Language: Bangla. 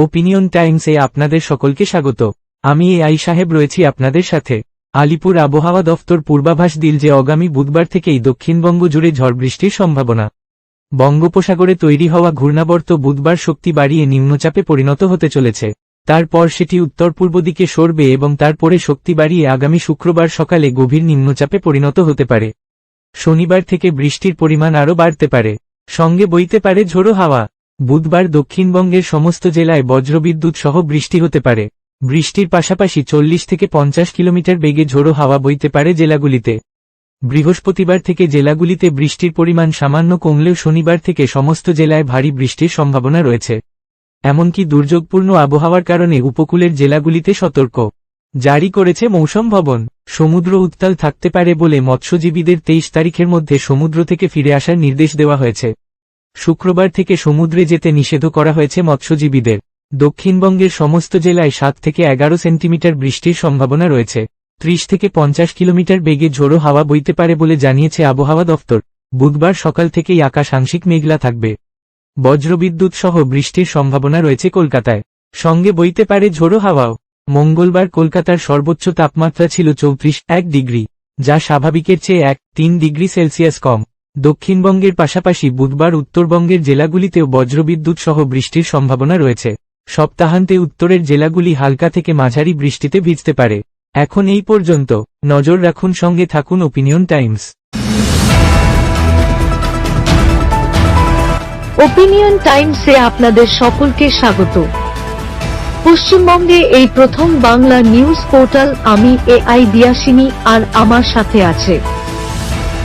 ওপিনিয়ন টাইমসে আপনাদের সকলকে স্বাগত। আমি এ আই সাহেব রয়েছি আপনাদের সাথে। আলিপুর আবহাওয়া দফতর পূর্বাভাস দিল যে আগামী বুধবার থেকেই দক্ষিণবঙ্গ জুড়ে ঝড় বৃষ্টির সম্ভাবনা। বঙ্গোপসাগরে তৈরি হওয়া ঘূর্ণাবর্ত বুধবার শক্তি বাড়িয়ে নিম্নচাপে পরিণত হতে চলেছে। তারপর সেটি উত্তর পূর্ব দিকে সরবে এবং তারপরে শক্তি বাড়িয়ে আগামী শুক্রবার সকালে গভীর নিম্নচাপে পরিণত হতে পারে। শনিবার থেকে বৃষ্টির পরিমাণ আরও বাড়তে পারে। সঙ্গে বইতে পারে ঝোড়ো হাওয়া। বুধবার দক্ষিণবঙ্গের সমস্ত জেলায় বজ্রবিদ্যুৎ সহ বৃষ্টি হতে পারে। বৃষ্টির পাশাপাশি চল্লিশ থেকে পঞ্চাশ কিলোমিটার বেগে ঝোড়ো হাওয়া বইতে পারে জেলাগুলিতে। বৃহস্পতিবার থেকে জেলাগুলিতে বৃষ্টির পরিমাণ সামান্য কমলেও শনিবার থেকে সমস্ত জেলায় ভারী বৃষ্টির সম্ভাবনা রয়েছে। এমনকি দুর্যোগপূর্ণ আবহাওয়ার কারণে উপকূলের জেলাগুলিতে সতর্ক। জারি করেছে মৌসুম ভবন। সমুদ্র উত্তাল থাকতে পারে বলে মৎস্যজীবীদের তেইশ তারিখের মধ্যে সমুদ্র থেকে ফিরে আসার নির্দেশ দেওয়া হয়েছে। শুক্রবার থেকে সমুদ্রে যেতে নিষেধ করা হয়েছে মৎস্যজীবীদের। দক্ষিণবঙ্গের সমস্ত জেলায় সাত থেকে এগারো সেন্টিমিটার বৃষ্টির সম্ভাবনা রয়েছে। ত্রিশ থেকে পঞ্চাশ কিলোমিটার বেগে ঝোড়ো হাওয়া বইতে পারে বলে জানিয়েছে আবহাওয়া দফতর বুধবার সকাল থেকেই আকাশ আংশিক মেঘলা থাকবে। বজ্রবিদ্যুৎ সহ বৃষ্টির সম্ভাবনা রয়েছে কলকাতায়। সঙ্গে বইতে পারে ঝোড়ো হাওয়াও। মঙ্গলবার কলকাতার সর্বোচ্চ তাপমাত্রা ছিল চৌত্রিশ এক ডিগ্রি, যা স্বাভাবিকের চেয়ে এক তিন ডিগ্রি সেলসিয়াস কম। দক্ষিণবঙ্গের পাশাপাশি বুধবার উত্তরবঙ্গের জেলাগুলিতেও বজ্রবিদ্যুৎ সহ বৃষ্টির সম্ভাবনা রয়েছে। সপ্তাহান্তে উত্তরের জেলাগুলি হালকা থেকে মাঝারি বৃষ্টিতে ভিজতে পারে। এখন এই পর্যন্ত, নজর রাখুন সঙ্গে থাকুন ওপিনিয়ন টাইমস। ওপিনিয়ন টাইমসে আপনাদের সকলকে স্বাগত। পশ্চিমবঙ্গে এই প্রথম বাংলা নিউজ পোর্টাল আমি এ আই দিয়াসিনী আর আমার সাথে আছে।